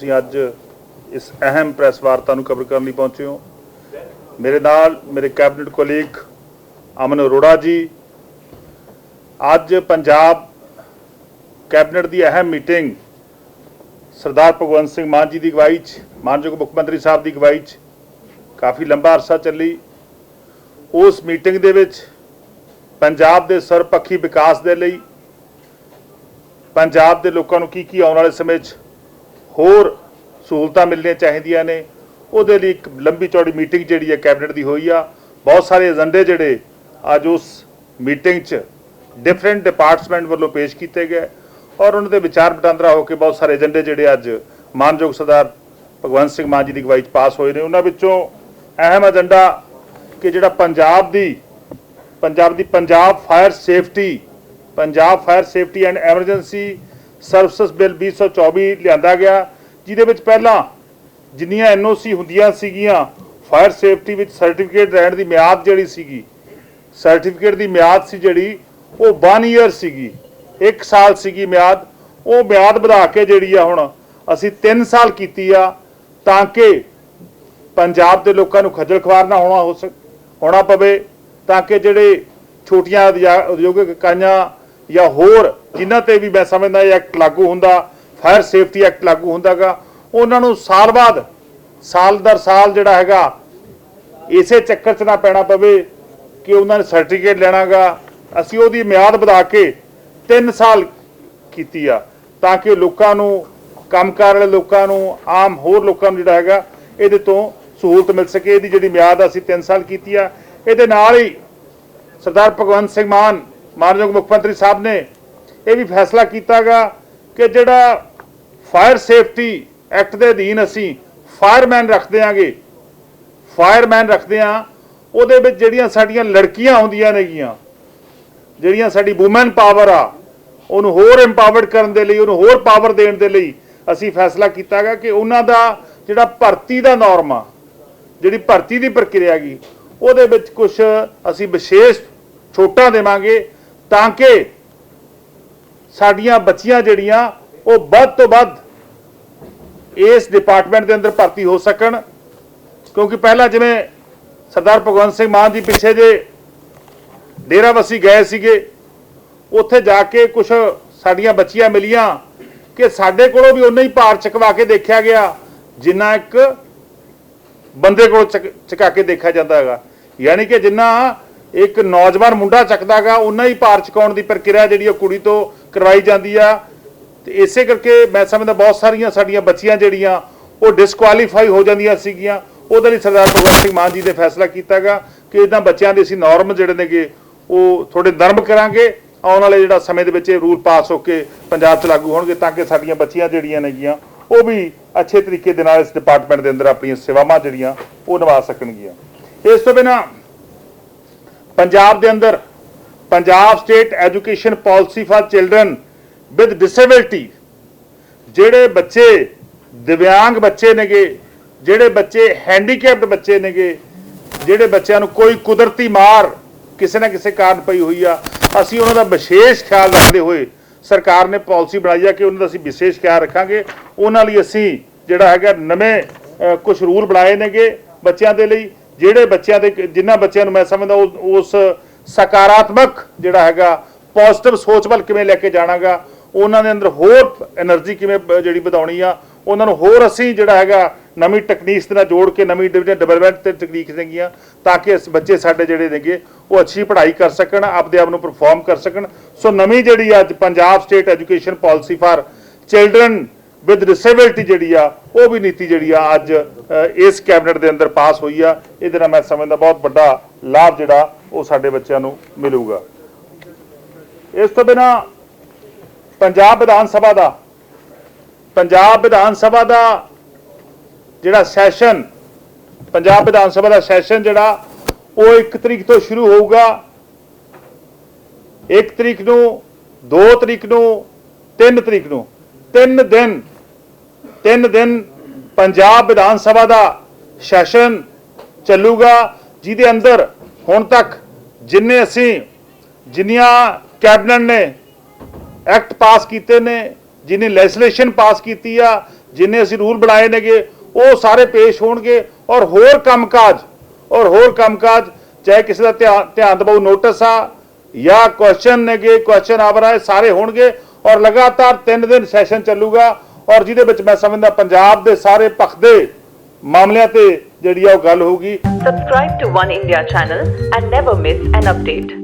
ਤੁਸੀਂ ਅੱਜ ਇਸ ਅਹਿਮ ਪ੍ਰੈਸ ਵਾਰਤਾ ਨੂੰ ਕਵਰ ਕਰਨ ਲਈ ਪਹੁੰਚੇ ਹੋ। ਮੇਰੇ ਨਾਲ ਮੇਰੇ ਕੈਬਨਿਟ ਕੋਲੀਗ ਅਮਨ ਅਰੋੜਾ ਜੀ। ਅੱਜ ਪੰਜਾਬ ਕੈਬਨਿਟ ਦੀ ਅਹਿਮ ਮੀਟਿੰਗ ਸਰਦਾਰ ਭਗਵੰਤ ਸਿੰਘ ਮਾਨ ਜੀ ਦੀ ਅਗਵਾਈ 'ਚ, ਮਾਨਯੋਗ ਮੁੱਖ ਮੰਤਰੀ ਸਾਹਿਬ ਦੀ ਅਗਵਾਈ 'ਚ ਕਾਫੀ ਲੰਬਾ ਅਰਸਾ ਚੱਲੀ। ਉਸ ਮੀਟਿੰਗ ਦੇ ਵਿੱਚ ਪੰਜਾਬ ਦੇ ਸਰਪੱਖੀ ਵਿਕਾਸ ਦੇ ਲਈ, ਪੰਜਾਬ ਦੇ ਲੋਕਾਂ ਨੂੰ ਕੀ ਕੀ ਆਉਣ ਵਾਲੇ ਸਮੇਂ 'ਚ ਹੋਰ ਸਹੂਲਤਾਂ ਮਿਲਣੀਆਂ ਚਾਹੀਦੀਆਂ ਨੇ। ਉਹਦੇ ਲਈ ਇੱਕ ਲੰਬੀ ਚੌੜੀ ਮੀਟਿੰਗ ਜਿਹੜੀ ਹੈ ਕੈਬਨਿਟ ਦੀ ਹੋਈ ਆ। ਬਹੁਤ ਸਾਰੇ ਏਜੰਡੇ ਜਿਹੜੇ ਅੱਜ ਉਸ ਮੀਟਿੰਗ 'ਚ ਡਿਫਰੈਂਟ ਡਿਪਾਰਟਮੈਂਟ ਵੱਲੋਂ ਪੇਸ਼ ਕੀਤੇ ਗਏ। ਔਰ ਉਹਨਾਂ ਦੇ ਵਿਚਾਰ ਵਟਾਂਦਰਾ ਹੋ ਕੇ ਬਹੁਤ ਸਾਰੇ ਏਜੰਡੇ ਜਿਹੜੇ ਅੱਜ ਮਾਨਯੋਗ ਸਰਦਾਰ ਭਗਵੰਤ ਸਿੰਘ ਮਾਨ ਜੀ ਦੀ ਅਗਵਾਈ 'ਚ ਪਾਸ ਹੋਏ ਨੇ। ਉਹਨਾਂ ਵਿੱਚੋਂ ਅਹਿਮ ਏਜੰਡਾ ਕਿ ਜਿਹੜਾ ਪੰਜਾਬ ਦੀ ਪੰਜਾਬ ਦੀ Punjab fire safety Punjab fire safety and emergency services bill 2024 ਲਿਆਂਦਾ ਗਿਆ, ਜਿਹਦੇ ਵਿੱਚ ਪਹਿਲਾਂ ਜਿੰਨੀਆਂ ਐਨਓਸੀ ਹੁੰਦੀਆਂ ਸੀਗੀਆਂ ਫਾਇਰ ਸੇਫਟੀ ਵਿੱਚ ਸਰਟੀਫਿਕੇਟ ਰਹਿਣ ਦੀ ਮਿਆਦ ਜਿਹੜੀ ਸੀਗੀ ਸਰਟੀਫਿਕੇਟ ਦੀ ਮਿਆਦ ਸੀ ਜਿਹੜੀ, ਉਹ 1 ਇਅਰ ਸੀਗੀ 1 ਸਾਲ ਸੀਗੀ ਮਿਆਦ, ਉਹ ਮਿਆਦ ਵਧਾ ਕੇ ਜਿਹੜੀ ਆ ਹੁਣ ਅਸੀਂ 3 ਸਾਲ ਕੀਤੀ ਆ, ਤਾਂ ਕਿ ਪੰਜਾਬ ਦੇ ਲੋਕਾਂ ਨੂੰ ਖੱਜਲ ਖਵਾਰ ਨਾ ਹੋਣਾ ਹੋ ਸਕ ਹੋਣਾ ਪਵੇ, ਤਾਂ ਕਿ ਜਿਹੜੇ ਛੋਟੀਆਂ ਉਦਯਾ- ਉਦਯੋਗਿਕ ਇਕਾਈਆਂ ਜਾਂ ਹੋਰ ਜਿਨ੍ਹਾਂ ਤੇ ਵੀ ਮੈਂ ਸਮਝਦਾ ਇਹ ਐਕਟ ਲਾਗੂ ਹੁੰਦਾ, ਫਾਇਰ ਸੇਫਟੀ ਐਕਟ ਲਾਗੂ ਹੁੰਦਾਗਾ, ਉਹਨਾਂ ਨੂੰ ਸਾਲ ਬਾਅਦ, ਸਾਲ ਦਰ ਸਾਲ ਜਿਹੜਾ ਹੈਗਾ, ਇਸੇ ਚੱਕਰ 'ਚ ਨਾ ਪੈਣਾ ਪਵੇ ਕਿ ਉਹਨਾਂ ਨੇ ਸਰਟੀਫਿਕੇਟ ਲੈਣਾਗਾ। ਅਸੀਂ ਉਹਦੀ ਮਿਆਦ ਵਧਾ ਕੇ 3 ਸਾਲ ਕੀਤੀ ਆ, ਤਾਂ ਕਿ ਲੋਕਾਂ ਨੂੰ, ਕੰਮਕਾਰ ਵਾਲੇ ਲੋਕਾਂ ਨੂੰ, ਆਮ ਹੋਰ ਲੋਕਾਂ ਨੂੰ ਜਿਹੜਾ ਹੈਗਾ, ਇਹਦੇ ਤੋਂ ਸਹੂਲਤ ਮਿਲ ਸਕੇ। ਇਹਦੀ ਜਿਹੜੀ ਮਿਆਦ ਅਸੀਂ 3 ਸਾਲ ਕੀਤੀ ਆ, ਇਹਦੇ ਨਾਲ ਹੀ ਸਰਦਾਰ ਭਗਵੰਤ ਸਿੰਘ ਮਾਨ ਮਾਨਯੋਗ ਮੁੱਖ ਮੰਤਰੀ ਸਾਹਿਬ ਨੇ ਇਹ ਵੀ ਫੈਸਲਾ ਕੀਤਾਗਾ ਕਿ ਜਿਹੜਾ ਫਾਇਰ ਸੇਫਟੀ ਐਕਟ ਦੇ ਅਧੀਨ ਅਸੀਂ ਫਾਇਰਮੈਨ ਰੱਖਦੇ ਆਂਗੇ, ਫਾਇਰਮੈਨ ਰੱਖਦੇ ਆ, ਉਹਦੇ ਵਿੱਚ ਜਿਹੜੀਆਂ ਸਾਡੀਆਂ ਲੜਕੀਆਂ ਹੁੰਦੀਆਂ ਨੇਗੀਆਂ, ਜਿਹੜੀਆਂ ਸਾਡੀ ਔਮਨ ਪਾਵਰ ਆ, ਉਹਨੂੰ ਹੋਰ ਇੰਪਾਵਰਡ ਕਰਨ ਦੇ ਲਈ, ਉਹਨੂੰ ਹੋਰ ਪਾਵਰ ਦੇਣ ਦੇ ਲਈ ਅਸੀਂ ਫੈਸਲਾ ਕੀਤਾਗਾ ਕਿ ਉਹਨਾਂ ਦਾ ਜਿਹੜਾ ਭਰਤੀ ਦਾ ਨਾਰਮ ਆ, ਜਿਹੜੀ ਭਰਤੀ ਦੀ ਪ੍ਰਕਿਰਿਆ ਹੈਗੀ, ਉਹਦੇ ਵਿੱਚ ਕੁਝ ਅਸੀਂ ਵਿਸ਼ੇਸ਼ ਛੋਟਾਂ ਦੇਵਾਂਗੇ ਤਾਂ ਕਿ ਸਾਡੀਆਂ ਬੱਚੀਆਂ ਜਿਹੜੀਆਂ, ਉਹ ਵੱਧ ਤੋਂ ਵੱਧ ਇਸ ਡਿਪਾਰਟਮੈਂਟ ਦੇ ਅੰਦਰ ਭਰਤੀ ਹੋ ਸਕਣ। ਕਿਉਂਕਿ ਪਹਿਲਾਂ ਜਿਵੇਂ ਸਰਦਾਰ ਭਗਵੰਤ ਸਿੰਘ ਮਾਨ ਜੀ ਪਿੱਛੇ ਜੇ ਡੇਰਾਬੱਸੀ ਗਏ ਸੀਗੇ, ਉੱਥੇ ਜਾ ਕੇ ਕੁਝ ਸਾਡੀਆਂ ਬੱਚੀਆਂ ਮਿਲੀਆਂ ਕਿ ਸਾਡੇ ਕੋਲੋਂ ਵੀ ਉਨਾ ਹੀ ਭਾਰ ਚਕਵਾ ਕੇ ਦੇਖਿਆ ਗਿਆ, ਜਿੰਨਾ ਇੱਕ ਬੰਦੇ ਕੋਲ ਚਕ- ਚੁਕਾ ਕੇ ਦੇਖਿਆ ਜਾਂਦਾ ਹੈਗਾ। ਯਾਨੀ ਕਿ ਜਿੰਨਾ ਇੱਕ ਨੌਜਵਾਨ ਮੁੰਡਾ ਚੱਕਦਾਗਾ, ਉਹਨਾਂ ਹੀ ਭਾਰ ਚੁਕਾਉਣ ਦੀ ਪ੍ਰਕਿਰਿਆ ਜਿਹੜੀ ਉਹ ਕੁੜੀ ਤੋਂ ਕਰਵਾਈ ਜਾਂਦੀ ਆ। ਤੇ ਇਸੇ ਕਰਕੇ ਮੈਂ ਸਮਝਦਾ ਬਹੁਤ ਸਾਰੀਆਂ ਸਾਡੀਆਂ ਬੱਚੀਆਂ ਜਿਹੜੀਆਂ, ਉਹ ਡਿਸਕੁਆਲੀਫਾਈ ਹੋ ਜਾਂਦੀਆਂ ਸੀਗੀਆਂ। ਉਹਦੇ ਲਈ ਸਰਦਾਰ ਭਗਵੰਤ ਸਿੰਘ ਮਾਨ ਜੀ ਨੇ ਫੈਸਲਾ ਕੀਤਾਗਾ ਕਿ ਇਹਨਾਂ ਬੱਚਿਆਂ ਦੇ ਅਸੀਂ ਨਾਰਮ ਜਿਹੜੇ ਨੇਗੇ, ਉਹ ਥੋੜੇ ਨਰਮ ਕਰਾਂਗੇ। ਆਉਣ ਵਾਲੇ ਜਿਹੜਾ ਸਮੇਂ ਦੇ ਵਿੱਚ ਇਹ ਰੂਲ ਪਾਸ ਹੋ ਕੇ ਪੰਜਾਬ 'ਚ ਲਾਗੂ ਹੋਣਗੇ ਤਾਂ ਕਿ ਸਾਡੀਆਂ ਬੱਚੀਆਂ ਜਿਹੜੀਆਂ ਨੇਗੀਆਂ, ਉਹ ਵੀ ਅੱਛੇ ਤਰੀਕੇ ਦੇ ਨਾਲ ਇਸ ਡਿਪਾਰਟਮੈਂਟ ਦੇ ਅੰਦਰ ਆਪਣੀਆਂ ਸੇਵਾਵਾਂ ਜਿਹੜੀਆਂ, ਉਹ ਨਿਭਾ ਸਕਣਗੀਆਂ। ਇਸ ਤੋਂ ਬਿਨਾਂ ਪੰਜਾਬ ਦੇ ਅੰਦਰ Punjab state education policy for children with disability ਜਿਹੜੇ ਬੱਚੇ ਦਿਵਿਆਂਗ ਬੱਚੇ ਨੇਗੇ, ਜਿਹੜੇ ਬੱਚੇ ਹੈਂਡੀਕੈਪਡ ਬੱਚੇ ਨੇਗੇ, ਜਿਹੜੇ ਬੱਚਿਆਂ ਨੂੰ ਕੋਈ ਕੁਦਰਤੀ ਮਾਰ ਕਿਸੇ ਨਾ ਕਿਸੇ ਕਾਰਨ ਪਈ ਹੋਈ ਆ, ਅਸੀਂ ਉਹਨਾਂ ਦਾ ਵਿਸ਼ੇਸ਼ ਖਿਆਲ ਰੱਖਦੇ ਹੋਏ ਸਰਕਾਰ ਨੇ ਪਾਲਿਸੀ ਬਣਾਈ ਆ ਕਿ ਉਹਨਾਂ ਦਾ ਅਸੀਂ ਵਿਸ਼ੇਸ਼ ਖਿਆਲ ਰੱਖਾਂਗੇ। ਉਹਨਾਂ ਲਈ ਅਸੀਂ ਜਿਹੜਾ ਹੈਗਾ ਨਵੇਂ ਕੁਝ ਰੂਲ ਬਣਾਏ ਨੇਗੇ ਬੱਚਿਆਂ ਦੇ ਲਈ। ਜਿਹੜੇ ਬੱਚਿਆਂ ਦੇ ਜਿਨ੍ਹਾਂ ਬੱਚਿਆਂ ਨੂੰ ਮੈਂ ਸਮਝਦਾ ਉਸ ਸਕਾਰਾਤਮਕ ਜਿਹੜਾ ਹੈਗਾ ਪੋਜ਼ਿਟਿਵ ਸੋਚ ਵੱਲ ਕਿਵੇਂ ਲੈ ਕੇ ਜਾਣਾਗਾ, ਉਹਨਾਂ ਦੇ ਅੰਦਰ ਹੋਰ એનર્ਜੀ ਕਿਵੇਂ ਜਿਹੜੀ ਵਧਾਉਣੀ ਆ, ਉਹਨਾਂ ਨੂੰ ਹੋਰ ਅਸੀਂ ਜਿਹੜਾ ਹੈਗਾ ਨਵੀਂ ਟੈਕਨੀਕਸ ਨਾਲ ਜੋੜ ਕੇ ਨਵੀਂ ਡਿਵੈਲਪਮੈਂਟ ਤੇ ਟੈਕਨੀਕਸ ਦੇਗੀਆਂ, ਤਾਂ ਕਿ ਬੱਚੇ ਸਾਡੇ ਜਿਹੜੇ ਨੇਗੇ, ਉਹ ਅੱਛੀ ਪੜ੍ਹਾਈ ਕਰ ਸਕਣ, ਆਪਦੇ ਆਪ ਨੂੰ ਪਰਫਾਰਮ ਕਰ ਸਕਣ। ਸੋ ਨਵੀਂ ਜਿਹੜੀ ਅੱਜ Punjab state education policy for children with disability ਜਿਹੜੀ ਆ, ਉਹ ਵੀ ਨੀਤੀ ਜਿਹੜੀ ਆ ਅੱਜ ਇਸ ਕੈਬਨਿਟ ਦੇ ਅੰਦਰ ਪਾਸ ਹੋਈ ਆ। ਇਹਦੇ ਨਾਲ ਮੈਂ ਸਮਝਦਾ ਬਹੁਤ ਵੱਡਾ ਲਾਭ ਜਿਹੜਾ ਉਹ ਸਾਡੇ ਬੱਚਿਆਂ ਨੂੰ ਮਿਲੂਗਾ। ਇਸ ਤੋਂ ਬਿਨਾ ਪੰਜਾਬ ਵਿਧਾਨ ਸਭਾ ਦਾ, ਪੰਜਾਬ ਵਿਧਾਨ ਸਭਾ ਦਾ ਜਿਹੜਾ ਸੈਸ਼ਨ ਪੰਜਾਬ ਵਿਧਾਨ ਸਭਾ ਦਾ ਸੈਸ਼ਨ ਜਿਹੜਾ, ਉਹ 1 ਤਰੀਕ ਤੋਂ ਸ਼ੁਰੂ ਹੋਊਗਾ। 1 ਤਰੀਕ ਨੂੰ 2 ਤਰੀਕ ਨੂੰ 3 ਤਰੀਕ ਨੂੰ। ਤਿੰਨ ਦਿਨ ਤਿੰਨ ਦਿਨ ਪੰਜਾਬ ਵਿਧਾਨ ਸਭਾ ਦਾ ਸੈਸ਼ਨ ਚੱਲੂਗਾ, ਜਿਹਦੇ ਅੰਦਰ ਹੁਣ ਤੱਕ ਜਿੰਨੇ ਅਸੀਂ, ਜਿੰਨੀਆਂ ਕੈਬਨਿਟ ਨੇ ਐਕਟ ਪਾਸ ਕੀਤੇ ਨੇ ਜਿਹਨੇ ਲੈਜਿਸਲੇਸ਼ਨ ਪਾਸ ਕੀਤੀ ਆ, ਜਿੰਨੇ ਅਸੀਂ ਰੂਲ ਬਣਾਏ ਨੇਗੇ, ਉਹ ਸਾਰੇ ਪੇਸ਼ ਹੋਣਗੇ ਔਰ ਹੋਰ ਕੰਮਕਾਜ, ਔਰ ਹੋਰ ਕੰਮਕਾਜ, ਚਾਹੇ ਕਿਸੇ ਦਾ ਧਿਆਨ ਧਿਆਨ ਦਬਾਉ ਨੋਟਿਸ ਆ, ਜਾਂ ਕੁਐਸਚਨ ਨੇਗੇ ਕੁਐਸਚਨ ਆਵਰ ਆਏ ਸਾਰੇ ਹੋਣਗੇ ਔਰ ਲਗਾਤਾਰ 3 ਦਿਨ ਸੈਸ਼ਨ ਚੱਲੂਗਾ ਔਰ ਜਿਹਦੇ ਵਿੱਚ ਮੈਂ ਸਮਝਦਾ ਪੰਜਾਬ ਦੇ ਸਾਰੇ ਪੱਖ ਦੇ ਮਾਮਲਿਆਂ ਤੇ ਜਿਹੜੀ ਆ ਉਹ ਗੱਲ ਹੋਊਗੀ subscribe to One India channel and never miss an update